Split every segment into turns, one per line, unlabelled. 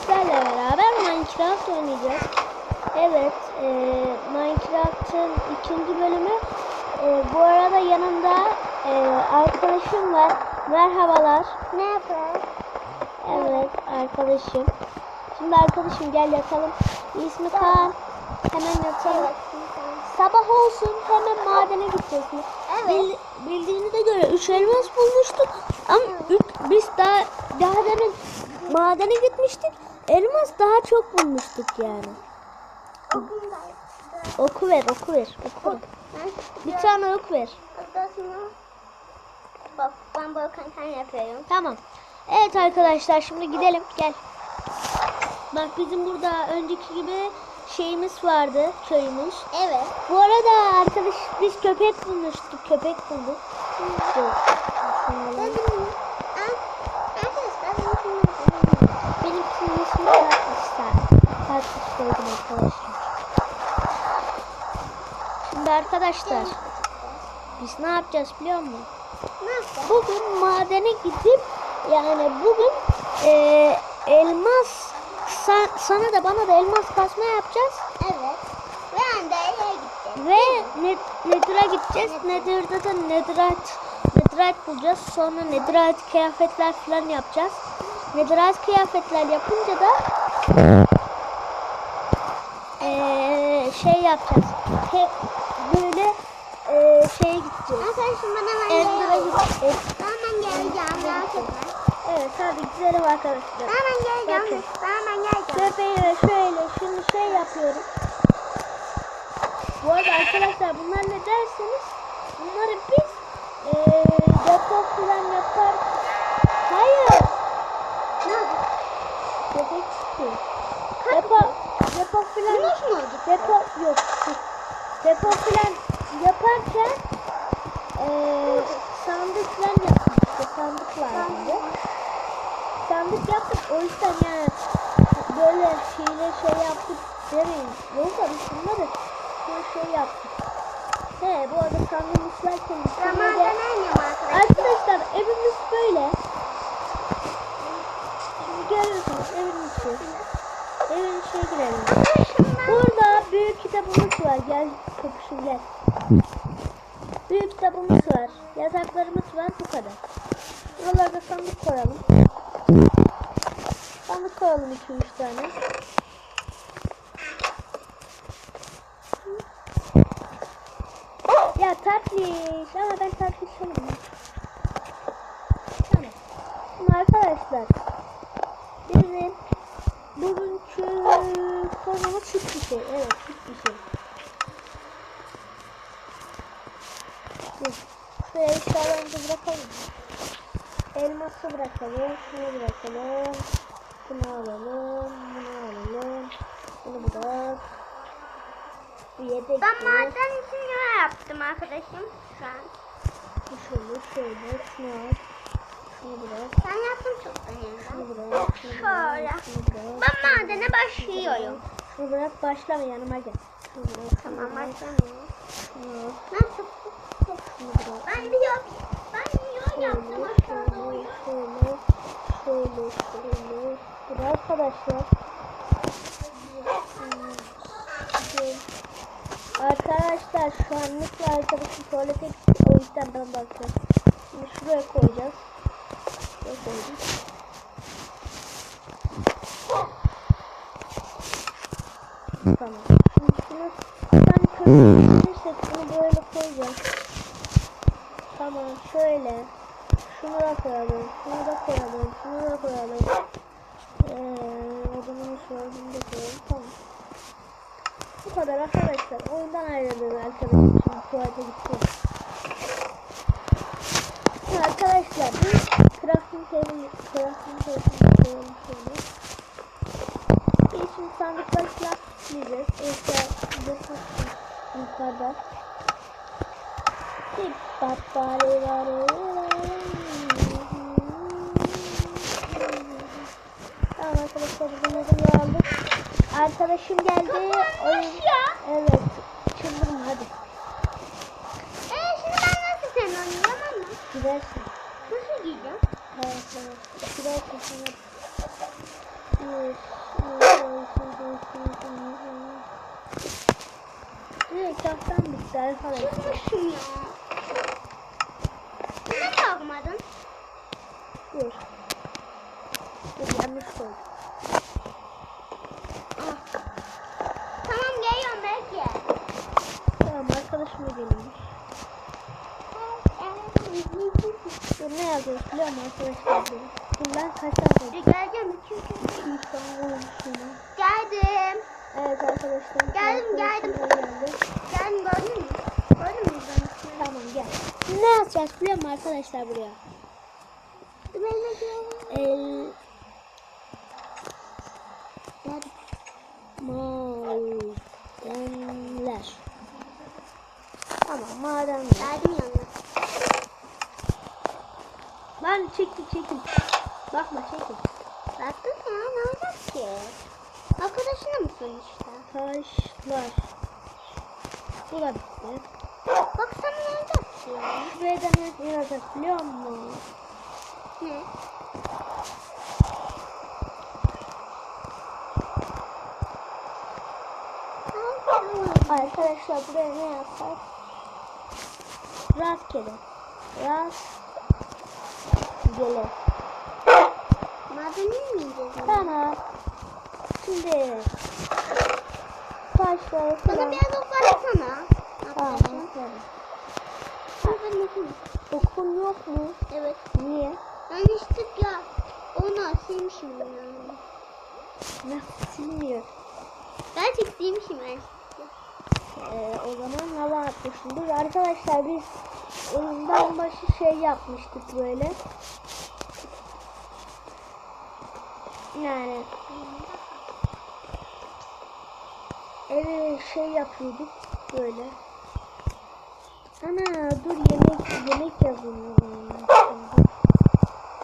sizlerle beraber Minecraft oynayacağız. Evet, e, Minecraft'ın ikinci bölümü. E, bu arada yanımda e, arkadaşım var. Merhabalar.
Merhaba.
Evet, arkadaşım. Şimdi arkadaşım gel yatalım. İsmi Kaan. Hemen yatalım. Sabah olsun hemen madene gideceğiz.
Evet.
Bil- bildiğinize göre 3 elmas bulmuştuk. Ama üç- biz daha daha demin madene gitmiştik. Elmas daha çok bulmuştuk yani. Oku ver, oku ver, oku. Bir tane ok ver.
Bak ben böyle kankan yapıyorum.
Tamam. Evet arkadaşlar şimdi gidelim. Gel. Bak bizim burada önceki gibi şeyimiz vardı. Köyümüz.
Evet.
Bu arada arkadaş biz köpek bulmuştuk. Köpek bulduk.
Dedim Arkadaşlar
Benimkinin ismi Tartışlar. Tartış koydum arkadaşlar. Şimdi arkadaşlar biz ne yapacağız biliyor musun? Bugün madene gidip yani bugün eee, elmas sa- sana da bana da elmas kasma yapacağız
Evet. Ve Anda'ya gittim.
ve ne, gideceğiz. Nether'da da Netherite, Netherite bulacağız. Sonra Netherite kıyafetler falan yapacağız. Netherite kıyafetler yapınca da eee, şey yapacağız. Hep böyle eee şeye gideceğiz.
Arkadaşım bana hemen
Ender'a gideceğiz.
Hemen geleceğim. Merak etme.
Evet hadi gidelim arkadaşlar.
Hemen geleceğim. Hemen geleceğim.
Köpeğe şöyle şunu şey yapıyorum. Bu arada arkadaşlar bunlar ne derseniz bunları biz eee depo falan yapar. Hayır. Köpek çıkıyor. Depo, depo falan.
Yunus mu oldu?
Depo yok. Depo falan yaparken eee sandık falan yapmıştık. Sandık vardı. sandık yaptık. O yüzden yani böyle şeyle şey yaptık demeyin. Yoksa biz bunları böyle şey yaptık. He bu arada sandığımız varken.
Arkadaşlar
evimiz böyle. Şimdi görüyorsunuz evin içi. Evin içine girelim. Burada büyük kitabımız var. Gel kapışın gel. Büyük kitabımız var. Yataklarımız var. Bu kadar. Buralarda sandık koyalım. Sandık koyalım 2-3 tane. Ya tatlış ama ben tatlış olamam. Tamam. Şimdi arkadaşlar bizim bugünkü konumuz süt bir şey. Evet süt bir şey. Şuraya eşyalarımızı bırakalım. Elması bırakalım. Şunu bırakalım. Bunu alalım. Bunu alalım. Bunu bırak. Bu yedek.
Ben maden için ne yaptım arkadaşım? Şu an.
Bu şöyle şöyle. Şunu al.
Ben yaptım çoktan
bırak.
Şöyle. Ben madene başlıyorum.
Şunu bırak. Başlama yanıma gel.
Tamam başlamıyorum. Nasıl? Ben diyor. Ben diyor yaptım aşağıda
Şöyle,
oyun.
şöyle, şöyle, şöyle. Da arkadaşlar. Arkadaşlar şu an Mutlu arkadaşım tuvalete gitti. O yüzden ben bakıyorum. Şimdi şuraya koyacağız. Şuraya koyduk. Tamam. Şimdi şunu ben köşeye bunu böyle koyacağım. Tamam şöyle. Şunu da koyalım. Şunu da koyalım. Şunu da koyalım. Ee, odamın şu odamı da koyalım. Tamam. Bu kadar arkadaşlar. Oyundan ayrıldım arkadaşım. Şimdi tuvalete gideceğim. Şimdi arkadaşlar bir crafting table crafting table koyalım şöyle. Bir şimdi sandıkları falan diyeceğiz. Eşya desen yukarıda. Bir battari var. Tamam arkadaşlar bizim ödülü aldık. Arkadaşım geldi. Oyun... Evet. Çıldırma hadi.
Eee şimdi ben nasıl sen oynayacağım ama?
Gidersin.
Nasıl giyeceğim?
Evet evet. Gidersin sonra. Direkt tahtan bitti arkadaşlar.
Çıkmışım ya. Neden bakmadın?
Dur. Dur yanlış koydum.
Ah. Tamam geliyorum belki.
Tamam arkadaşım da gelmiş. Dur ne yazıyoruz biliyor musun arkadaşlar? Dur Dur lan kaç tane koydum?
Geleceğim çünkü.
İnsan olmuşum.
Geldim.
Evet arkadaşlar.
Geldim, geldim. Geldim gördün mü? Gördün mü ben?
Tamam gel. Şimdi ne yazacağız biliyor musun arkadaşlar buraya? El... Madenler. Tamam madenler.
Geldim yanına.
Lan çekil çekil. Bakma çekil.
Baktın ya ne olacak ki? Arkadaşına mısın işte?
Taşlar. Bu da bitti.
Bak sana ne olacak ki?
Şuraya da ne yazacağız biliyor musun?
Ne?
Arkadaşlar buraya ne yazsak? Rastgele. Rastgele.
Madeni mi yiyeceğiz?
Tamam. Şimdi taşları
Bana
falan.
biraz oklasana.
Tamam.
Ben bakayım.
Okun yok mu?
Evet.
Niye?
Yanlışlıkla onu silmişim yani.
Nasıl silmiyor?
Gerçek silmişim ben.
Ee, o zaman hava atmışımdır. Arkadaşlar biz oyundan başı şey yapmıştık böyle. Yani eve şey yapıyorduk böyle. Ana dur yemek yemek yazayım.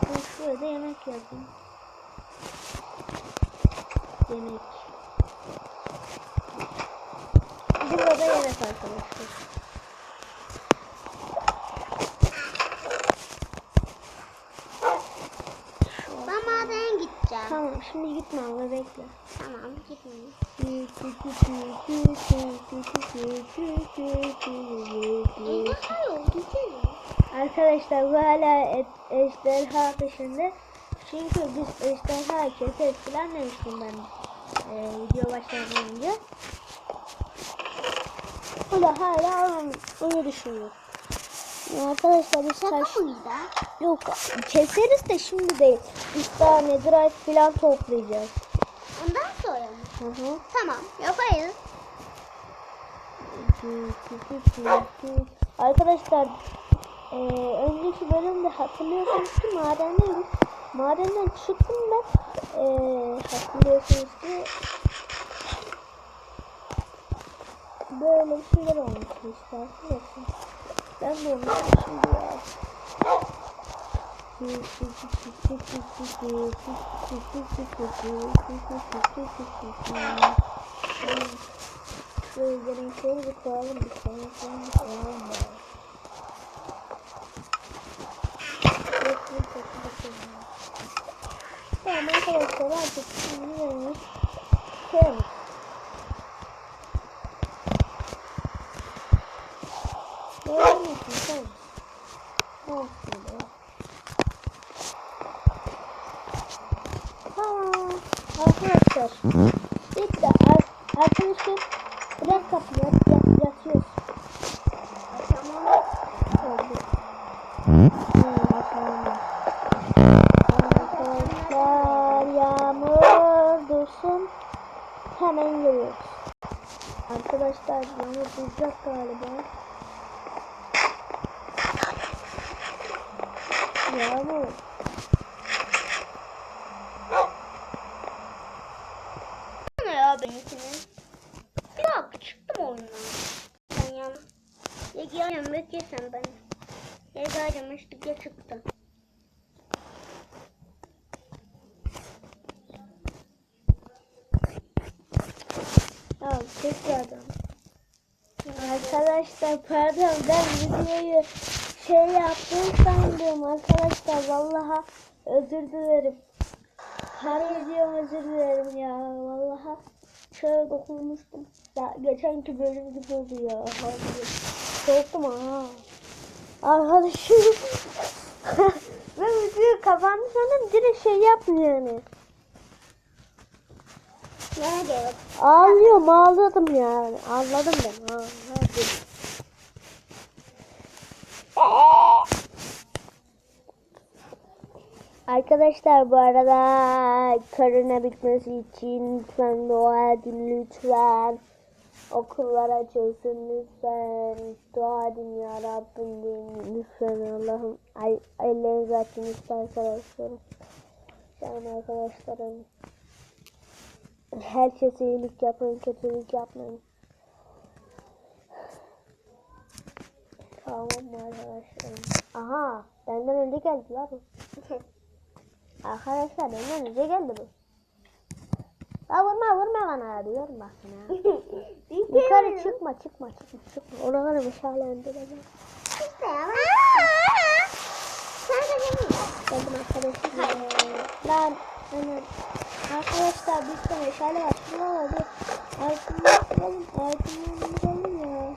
ben şurada yemek yazayım. Yemek. Burada yemek arkadaşlar.
Ben madene gideceğim.
Tamam şimdi gitme abla bekle.
Tamam gidelim.
Arkadaşlar bu hala et, ejderha peşinde. Çünkü biz ejderha keseriz falan demiştim ben e, video başlamadan önce. O da hala onu, onu düşünüyor. Arkadaşlar biz
Şaka mıydı?
Yok keseriz de şimdi değil. Biz daha netherite falan toplayacağız.
Ondan sonra mı?
Hı hı.
Tamam yaparız.
Arkadaşlar eee, önceki bölümde hatırlıyorsunuz ki madendeydik. Madenden çıktım ben. Eee, hatırlıyorsunuz ki böyle bir şeyler olmuştu işte. Ben de şimdi ya. Şöyle renkleri bir koyalım bir. Sonra bir koyalım böyle. Tamam arkadaşlar artık şimdi rengi koyalım. Gördün mü? Tamam. Olsun be. Tamam. Arkadaşlar. Bitti. Ar arkadaşlar. Bırak kapıyı. Yat, yat, yatıyoruz.
Tamam.
Oldu. Hmm, bakalım. Arkadaşlar yağmur dursun. Hemen geliyoruz. Arkadaşlar yağmur duracak galiba. Yağmur.
Ne ya benimkini? Yok çıktım oyundan. Ben yana. Ya geleceğim beklesen beni. Ya geleceğim işte ya çıktı.
Tamam tekrardan. Arkadaşlar pardon ben videoyu şey yaptım sandım arkadaşlar vallaha özür dilerim. Harbi diyorum özür dilerim ya. Vallahi şöyle dokunmuştum. Ya geçenki bölüm gibi oldu ya. Harbi. Korktum ha. Arkadaşım. ben video kapandı sanırım direkt şey yapmıyor yani.
Ne gerek?
Ağlıyorum ağladım yani. Ağladım ben. Ha, hadi. Arkadaşlar bu arada karına bitmesi için lütfen dua edin lütfen. Okullar açılsın lütfen. Dua edin ya Rabbim deyin lütfen Allah'ım. Ay, ellerinizi açın lütfen arkadaşlarım. Canım arkadaşlarım. Herkese iyilik yapın, kötülük yapmayın. Tamam mı arkadaşlar? Aha, benden önce geldi lan bu. Arkadaşlar benden önce geldi bu. La vurma vurma bana diyor bak ya. Yukarı çıkma çıkma çıkma çıkma. Oraları meşalendireceğim.
İşte ya. Sen de benim.
Geldim arkadaşlar. Lan hani arkadaşlar bir tane meşale var. Şurada var. Altından çıkalım. Altından çıkalım ya.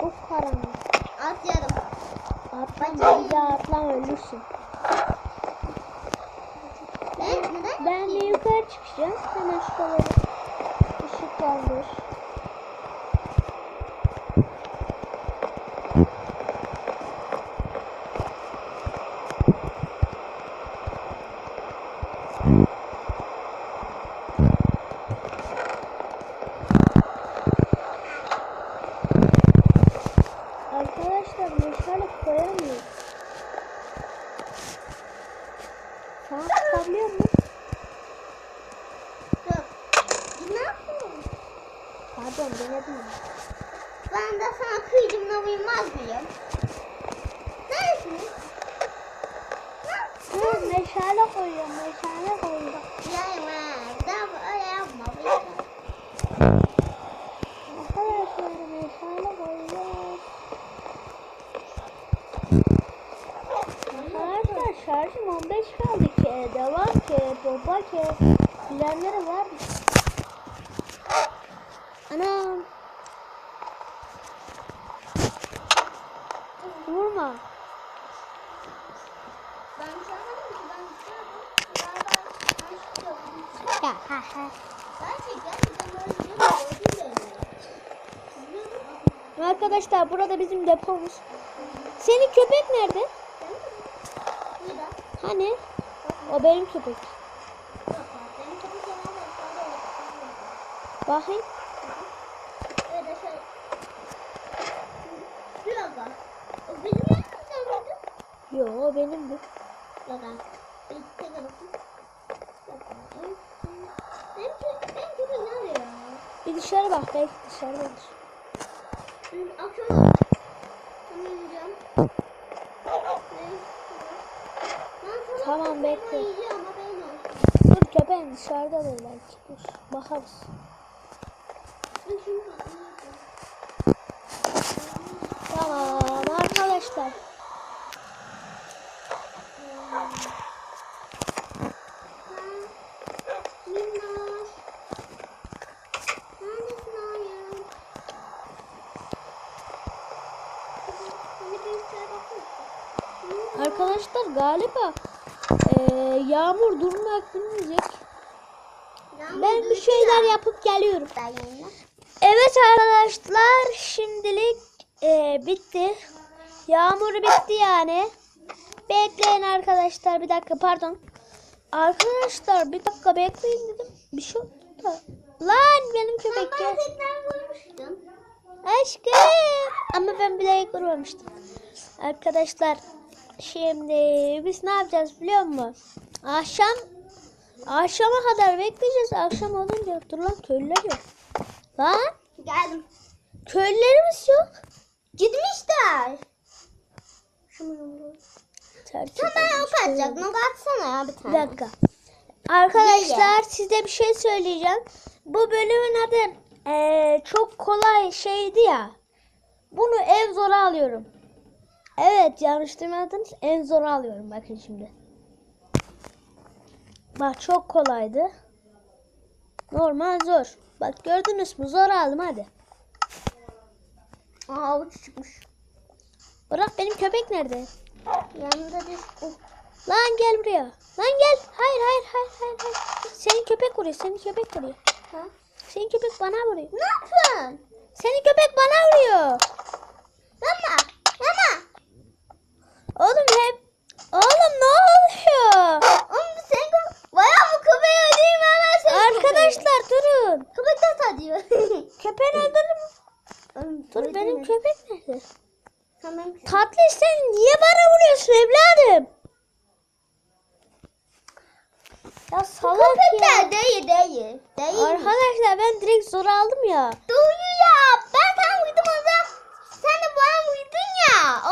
Çok karanlık.
Atıyorum.
Atlama bir daha atlama ölürsün.
Ne?
De yukarı çıkacağım. Hemen şurada ışık vardır. Arkadaşlar meşale koyamıyor. Tamam çıkabiliyor mu?
Dur. Ne yapıyorsun?
Pardon denedim.
Ben de sana kıyımla uymaz mıyım? Neredesin?
Dur meşale koyuyorum meşale koyuyorum.
Yayma. Bir daha öyle yapma. bu yeter.
Arkadaşlar meşale koyuyorum. Arkadaşlar şarjım 15 kaldı ki. Devam ki. Baba ki. Bilenleri var mı? Anam. Vurma.
Ben çalmadım ki. Ben çalmadım. Ben ben çıkıyorum.
Ya ha ha. Arkadaşlar burada bizim depomuz. Senin köpek nerede? Hani? O benim köpek. Bakayım.
Öyle şey. Şurada. O bizim yanımızda mıydı?
Yo benimdi.
Yok ha. Bir tek arasın. Yok ha. Benim benim köpek benim köpek nerede ya?
Bir dışarı bak belki dışarıdadır.
Akşam yiyeceğim.
Tamam, bekle. Dur köpeğin belki. Dur bakarız.
Dur şunu
Tamam arkadaşlar.
Minnoş. Neredesin hayır? Hani bir şeye bakın.
Arkadaşlar galiba eee, yağmur durmak bilmeyecek. Ben bir şeyler yapıp geliyorum. Evet arkadaşlar şimdilik eee, bitti. Yağmur bitti yani. Bekleyin arkadaşlar bir dakika pardon. Arkadaşlar bir dakika bekleyin dedim. Bir şey oldu da. Lan benim köpek gel. Aşkım. Ama ben bilerek vurmamıştım. Arkadaşlar şimdi biz ne yapacağız biliyor musun? Akşam akşama kadar bekleyeceğiz. Akşam olunca dur lan köylüler yok. Lan
Geldim.
köylülerimiz yok.
Gitmişler.
Terk
bana
edilmiş
ok atacak. Nok atsana ya bir
Bir
tane.
dakika. Arkadaşlar size bir şey söyleyeceğim. Bu bölümün adı eee, çok kolay şeydi ya. Bunu en zora alıyorum. Evet yanlış duymadınız. En zora alıyorum bakın şimdi. Bak çok kolaydı. Normal zor. Bak gördünüz mü? Zor aldım hadi.
Aa avuç çıkmış.
Bırak benim köpek nerede?
Yanında bir oh.
Lan gel buraya. Lan gel. Hayır hayır hayır hayır. hayır. Senin köpek vuruyor. Senin köpek vuruyor.
Ha?
Senin köpek bana vuruyor.
Ne yapıyorsun?
Senin köpek bana vuruyor.
Yapma. Yapma.
Oğlum hep. Oğlum ne oluyor?
Oğlum sen bayağı bu köpeği ödeyeyim hemen sen.
Arkadaşlar durun.
Köpek de tadıyor.
Köpeğini öldürdüm.
Oğlum,
Dur benim köpek nerede?
Tamam.
Tatlı sen niye bana vuruyorsun evladım? Ya salak ya.
de değil değil. Değil.
Arkadaşlar ben direkt zor aldım ya.
Doğru ya. Ben sana uydum onda. Sen de bana uydun ya.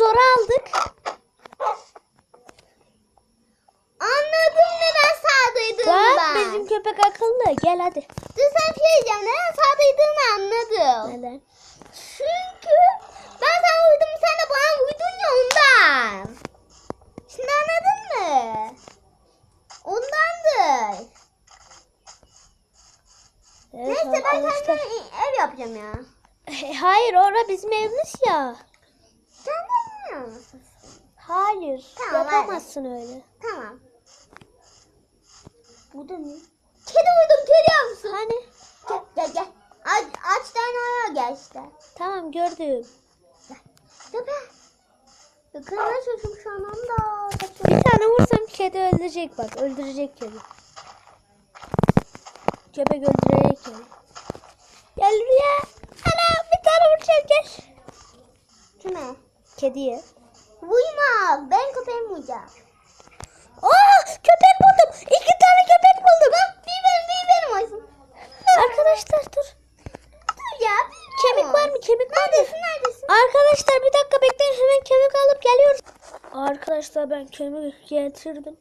Ondan.
Bir de zor aldık.
Anladım neden sağdıydığını
Bak
ben.
bizim köpek akıllı. Gel hadi.
Dur sen bir şey diyeceğim. Neden sağdıydığını anladım.
Neden?
Çünkü ben sana uydum sen de bana uydun ya ondan. Şimdi anladın mı? Ondandır.
Evet
Neyse ben
arkadaşlar.
kendime ev yapacağım ya.
E, Hayır orada bizim evimiz ya.
Sen mi yapıyorsun?
Hayır.
Tamam,
yapamazsın öyle.
Tamam. Bu da ne? Kedi uydum görüyor musun?
Hani?
Gel gel gel. Aç, aç tane ayağa gel işte.
Tamam gördüm.
Dur be. Yakınına çocuğum şu an da.
Bir tane vursam kedi öldürecek bak. Öldürecek kedi. Köpek öldürecek kedi. Gel buraya. Ana bir tane vuracağım gel.
Kime?
Kediye.
Uyma. Ben köpeğim uyacağım.
Aa köpek buldum. İki tane köpek buldum.
Bir benim bir benim olsun.
Arkadaşlar dur.
Dur ya.
Kemik var mı? Kemik var mı?
Neredesin neredesin?
Arkadaşlar bir dakika bekleyin hemen kemik alıp geliyoruz. Arkadaşlar ben kemik getirdim.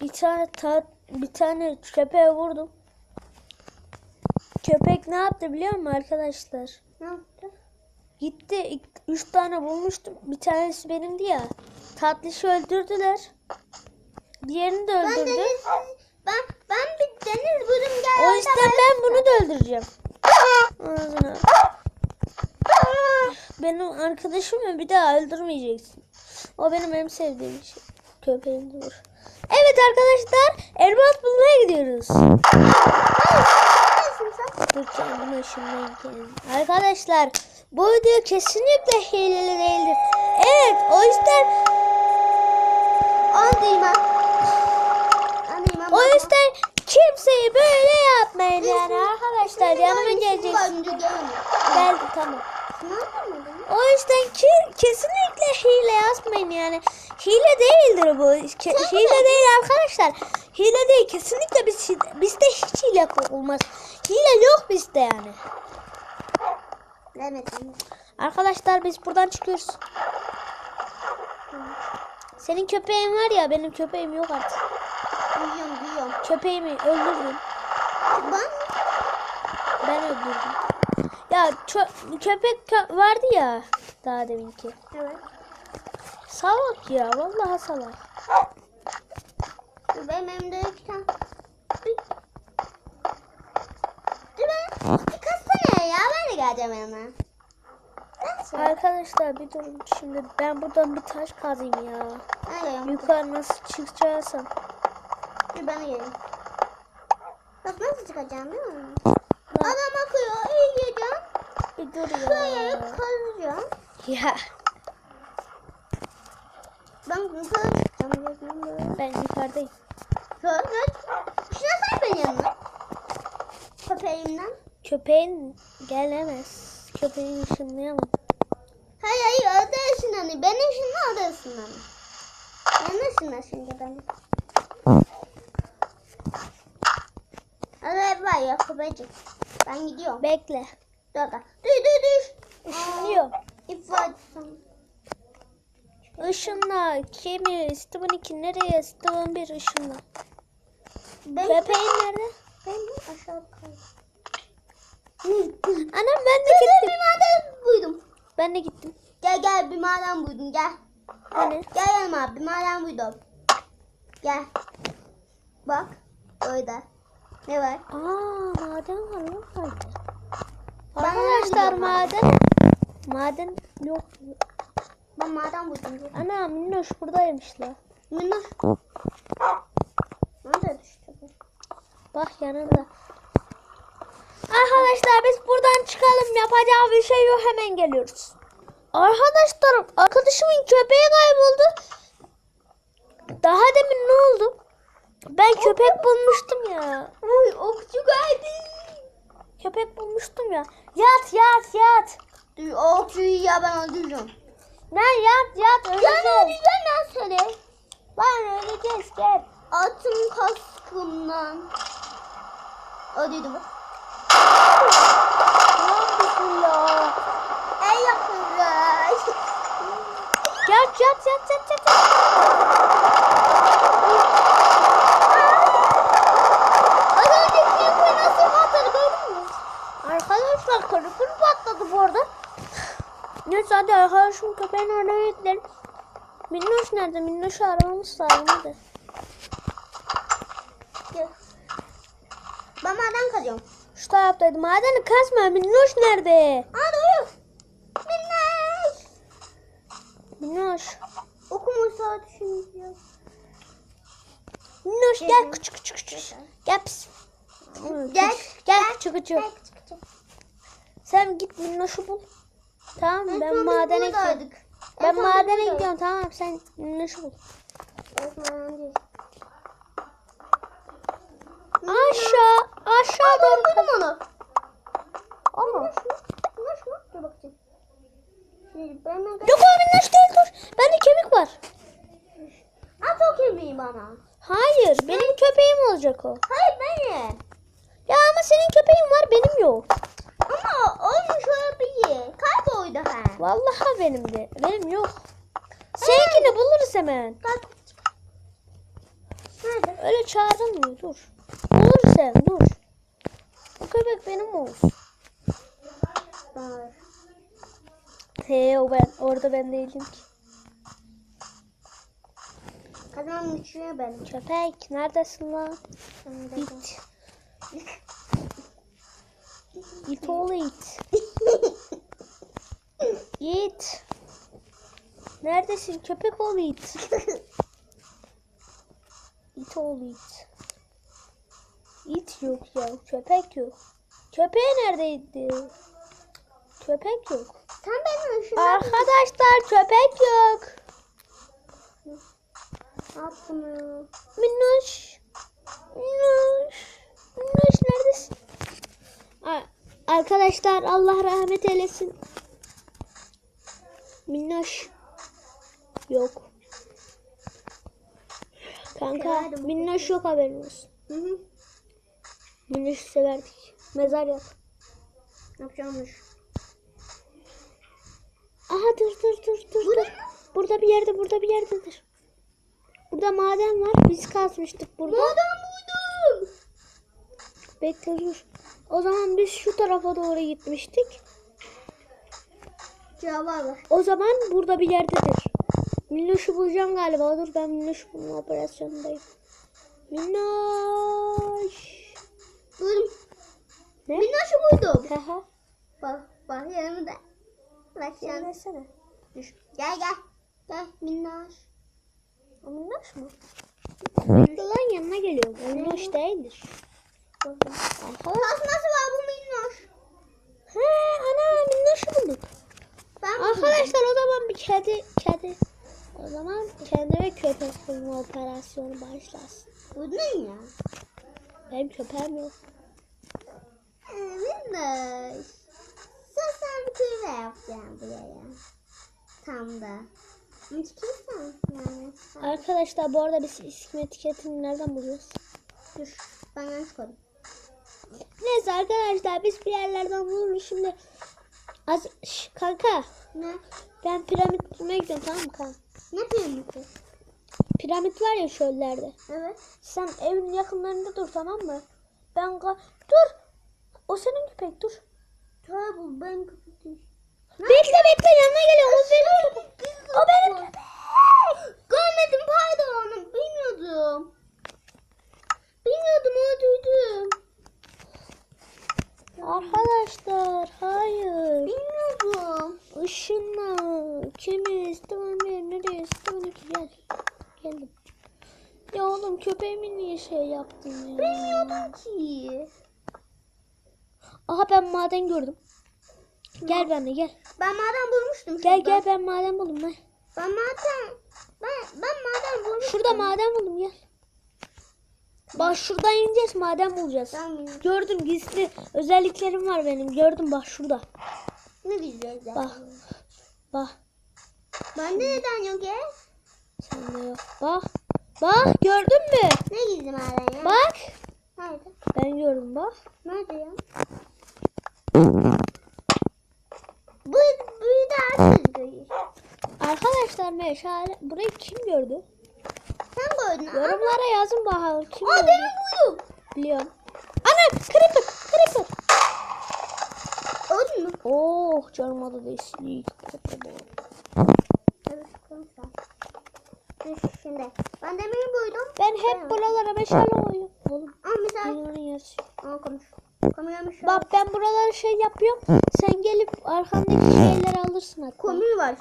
Bir tane tat, bir tane köpeğe vurdum. Köpek ne yaptı biliyor musun arkadaşlar?
Ne yaptı?
Gitti üç tane bulmuştum. Bir tanesi benimdi ya. Tatlışı öldürdüler. Diğerini de
Ben
öldürdü.
deniz, ben ben bir deniz buldum gel.
O yüzden ben bunu da öldüreceğim. Ağzına. Benim arkadaşımı bir daha öldürmeyeceksin. O benim en sevdiğim şey. Köpeğim de vur. Evet arkadaşlar elmas bulmaya gidiyoruz. Dur kendime. Arkadaşlar bu video kesinlikle hileli değildir. Evet o yüzden
ben.
o yüzden kimseyi böyle yapmayın yani arkadaşlar yanıma geleceksin. Geldi tamam. O yüzden ki kesinlikle hile yazmayın yani. Hile değildir bu. Ke- hile değil arkadaşlar. Hile değil. Kesinlikle biz bizde hiç hile olmaz. Hile yok bizde yani.
Demedim.
Arkadaşlar biz buradan çıkıyoruz. Senin köpeğin var ya benim köpeğim yok artık.
Duyuyorum duyuyorum.
Köpeğimi öldürdüm.
Ben
Ben öldürdüm. Ya köpek kö- vardı ya daha deminki.
Evet.
Salak ya vallahi salak.
Benim elimde iki tane. Dur. Dur ben. Birkaç saniye ya ben de geleceğim yanına.
Arkadaşlar bir durun şimdi ben buradan bir taş kazayım ya.
Geliyorum.
Yukarı nasıl çıkacaksam.
Dur ben geleyim. Bak nasıl çıkacağım değil mi? Adam akıyor. iyi geleceğim.
Bir dur
Şuraya
ya.
kazacağım.
Ya
Ben yukarı çıkacağım.
Ben yukarıdayım.
Şöyle. Şuna say beni yanına. Köpeğimden.
Köpeğin gelemez. Köpeğin ışınlayamam.
Hayır hayır orada ışınlanıyor. Ben ışınla orada ışınlanıyor. Ben ışınla şimdi ben. Ev var ya köpecik. Ben gidiyorum.
Bekle.
Dur dur dur dur.
Işınlıyor.
İp var.
Işınla. Kimi? Steven 2 nereye? Steven 1 ışınla.
Ben
Köpeğin nerede?
Ben aşağı kaydım.
Anam ben de gittim.
bir maden buydum.
Ben de gittim.
Gel gel bir maden buydum gel.
Hani?
Gel yanıma bir maden buydum. Gel. Bak. Orada. Ne var?
Aa maden var lan.
Ben
Arkadaşlar maden maden yok.
Ben maden buldum.
Ana minnoş buradaymış la.
Minnoş. Nerede düştü? bu?
Bak yanında. Arkadaşlar biz buradan çıkalım. Yapacağı bir şey yok. Hemen geliyoruz. Arkadaşlar arkadaşımın köpeği kayboldu. Daha demin ne oldu? Ben köpek bulmuştum ya.
Uy okçu geldi.
Köpek bulmuştum ya. Yat yat yat.
Dur okçuyu ya ben öldürürüm.
Lan yat yat
Sen
öleceğiz.
öleceksin lan söyle.
Lan öleceğiz gel.
Atım kaskımdan. Öldürdü bu.
Lan bismillah.
El yapıyoruz.
Yat yat yat yat yat.
Az önceki yapıyı nasıl patladı gördün mü?
Arkadaşlar kırıkır patladı bu arada. Neyse hadi arkadaşım köpeğin oraya gidelim. Minnoş nerede? Minnoş'u aramamız lazım hadi.
Maden kazıyorum.
Şu taraftaydı. Madeni kasma. Minnoş nerede?
Doğru. Minnoş.
Minnoş.
Okumuş düşünüyor.
Minnoş gel küçük küçük küçük. Gel pis.
Gel.
Gel küçük küçük. Sen git Minnoş'u bul. Tamam
En
ben
biz
madene gidiyorum. Ben madene gidiyorum tamam sen Minnoş'u bul.
Osman.
Aşağı aşağı doğru.
buldum onu.
Ama.
Minnoş mu? Dur bakayım. De...
Yok o Minnoş değil dur. Bende kemik var.
At o kemiği bana.
Hayır benim köpeğim olacak o.
Hayır benim.
Ya ama senin köpeğin var benim yok.
Ama onun şöyle bir kayboldu ha.
Vallahi benim de. Benim yok. Seninkini buluruz hemen.
Kalk. Nerede?
Öyle çağırdın mı? Dur. Sen dur. O köpek benim olsun.
Var.
He o ben. Orada ben değilim ki.
Kazanın içine benim.
Köpek neredesin lan? İt. İt oğlu it. İt. Neredesin köpek oğlu it. İt oğlu it. İt yok ya köpek yok. Köpeği neredeydi? Köpek yok.
Sen benim ışığına
Arkadaşlar köpek yok.
at bunu.
Minnoş. Minnoş. Minnoş neredesin? Arkadaşlar Allah rahmet eylesin. Minnoş. Yok. Kanka. Minnoş yok haberin olsun.
Hı hı.
Minnoş'u severdik. Mezar yap.
Yapacağımmış.
Aha dur dur dur dur dur. Burada bir yerde burada bir yerdedir. Burada maden var. Biz kazmıştık burada.
Maden buldum.
Bekle dur. O zaman biz şu tarafa doğru gitmiştik.
Cevabı.
O zaman burada bir yerdedir. Minnoş'u bulacağım galiba. Dur ben Minnoş'u bulma operasyonundayım. Minnoş.
Buldum.
Ne?
Minnoş'u buldum. Bak bak yanımda. Bak sen.
Söylesene.
Düş. Gel gel. Gel Minnoş.
O Minnoş mu? Lan yanına geliyorum. O Minnoş değildir.
Tasması var bu Minnoş.
He ana Minnoş'u bulduk.
Ben buldum.
Arkadaşlar o zaman bir kedi kedi. O zaman kendime köpek bulma operasyonu başlasın.
Buldun ya.
Benim köpeğim yok.
Minnoş. Sen sen bir kere yapacağım buraya. Tam da. Kimsen yani.
Arkadaşlar bu arada biz isim etiketini nereden buluyoruz?
Dur. Ben yanlış koydum.
Neyse arkadaşlar biz bir yerlerden buluruz şimdi. Az, Şş, kanka
Ne?
ben piramit bulmaya gidiyorum tamam mı kanka?
Ne piramidi?
Piramit var ya çöllerde.
Evet.
Sen evin yakınlarında dur tamam mı? Ben dur. O senin köpek dur.
Tamam ben köpeğim.
Bekle bekle yanına geliyor. O benim köpek. O benim köpek.
Görmedim pardon. Bilmiyordum. Bilmiyordum o duydum.
Arkadaşlar hayır.
Bilmiyordum.
Işınla. Kimiz? Tamam nereye? Tamam gel. Ya oğlum köpeğimi niye şey yaptın ya?
Bilmiyordum ki.
Aha ben maden gördüm. Gel benimle gel.
Ben maden bulmuştum.
Gel
şurada.
gel ben maden buldum ben.
Ben maden ben ben maden bulmuştum.
Şurada maden buldum gel. Bak şuradan ineceğiz maden bulacağız.
Tamam.
Gördüm gizli özelliklerim var benim. Gördüm bak şurada.
Ne güzel.
Bak. Bak.
Bende neden yok ya?
Sende yok. Bak. Bak gördün mü?
Ne gizli maden ya?
Bak.
Nerede?
Ben gördüm bak.
Nerede ya? Bu bu da.
Arkadaşlar meşale. Burayı kim gördü?
Sen. Ama
Yorumlara yazın bakalım. Kim
o
gördü?
benim buyum.
Biliyorum. Ana creeper creeper.
Öldün mü?
Oh canıma da değsin.
Evet. konuşma. Dur şimdi. Ben demiri buydum.
Ben hep buralara meşale koyuyorum. Oğlum
Aa mesela. Konuyormuş.
Bak ben buralara şey yapıyorum. Sen gelip arkandaki şeyleri alırsın hatta.
Komü var.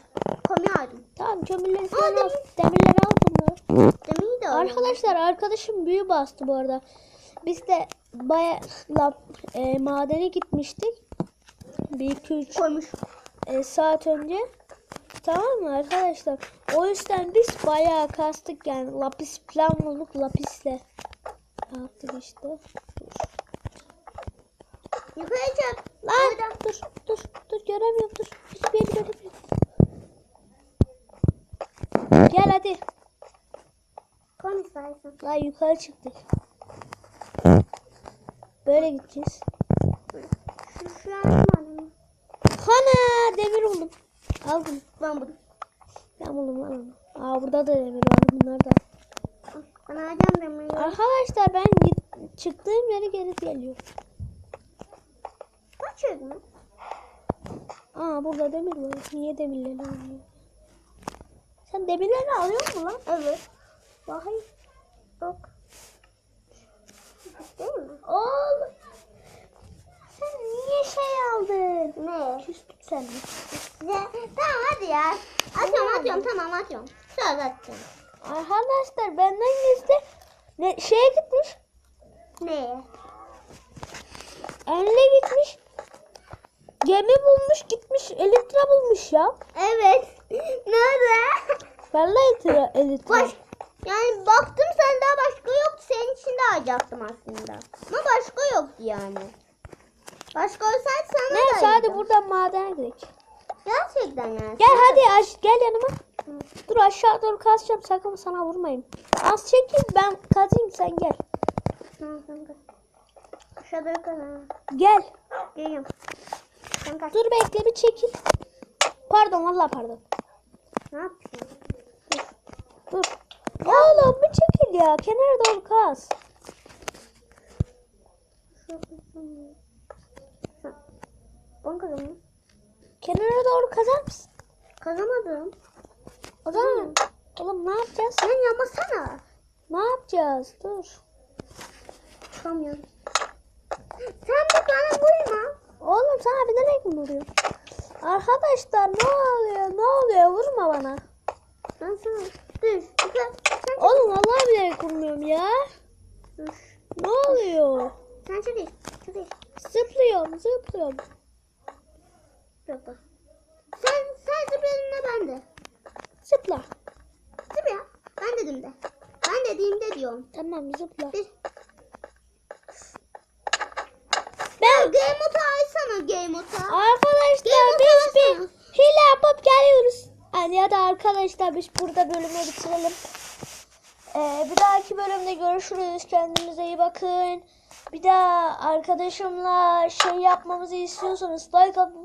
Komü aldım.
Tamam kömürleri falan
Aa,
al. Demirleri al bunları.
Demiri de.
Arkadaşlar arkadaşım büyü bastı bu arada. Biz de baya lab, e, madene gitmiştik. Bir iki üç
Koymuş.
e, saat önce. Tamam mı arkadaşlar? O yüzden biz bayağı kastık yani. Lapis falan bulduk lapisle. Yaptık işte.
Yukarı çık.
Lan dur dur dur göremiyorum dur. Hiçbir yeri göremiyorum. Gel hadi.
Konuş.
Lan yukarı çıktık. Böyle gideceğiz.
Şu, şu an?
Hana demir buldum. Al bunu.
Ben buldum.
Ben buldum lan onu. Aa burada da demir var. Bunlar da.
Ben alacağım demiri.
Arkadaşlar ben git, çıktığım yere geri geliyor.
Kaç mı?
Aa burada demir var. Niye demirleri almıyor? Sen demirleri alıyor musun lan?
Evet.
Bakayım.
Bak. Değil mi?
Oğlum. Sen niye şey aldın?
Ne?
Küstük sen.
Ya, tamam hadi ya. Atıyorum atıyorum tamam atıyorum. Söz atacağım.
Arkadaşlar benden gizli ne, şeye gitmiş.
Ne?
Enle gitmiş. Gemi bulmuş gitmiş. Elitra bulmuş ya.
Evet. Nerede?
Vallahi elitra. elitra.
Baş, yani baktım sende başka yoktu. Senin için de alacaktım aslında. Ama başka yoktu yani. Başka olsaydı sana da
Neyse hadi
alacaktım.
buradan madene gidelim.
Gerçekten yani.
Gel hadi aş gel yanıma. Dur aşağı doğru kazacağım sakın sana vurmayayım. Az çekil ben kazayım sen gel.
Tamam kanka. Aşağıda yukarı.
Gel.
Geliyorum. Kanka
Dur bekle bir çekil. Pardon vallahi pardon.
ne yapıyorsun?
Dur. Oğlum bir çekil ya. Kenara doğru kaz.
Ben kazandım.
Kenara doğru kazar mısın?
Kazamadım.
O zaman oğlum ne yapacağız?
Sen yapmasana.
Ne yapacağız? Dur.
Çıkamıyorum. Sen de bana vurma.
Oğlum sana bilerek mi vuruyor? Arkadaşlar ne oluyor? Ne oluyor? Vurma bana.
Ben sana. Sen,
Oğlum vallahi bilerek vurmuyorum ya.
dur.
Ne oluyor?
Sen çekil. Çekil.
Zıplıyorum, zıplıyorum.
Yok. Sen, sen zıpladın da ben de.
Zıpla.
Zıpla. Ben dedim de. Ben dediğimde diyorum.
Tamam zıpla.
Bir.
Ben
Game modu açsana game modu.
arkadaşlar biz bir hile yapıp geliyoruz. Hadi ya da arkadaşlar biz burada bölümü bitirelim. Ee, bir dahaki bölümde görüşürüz. Kendinize iyi bakın. Bir daha arkadaşımla şey yapmamızı istiyorsanız like atıp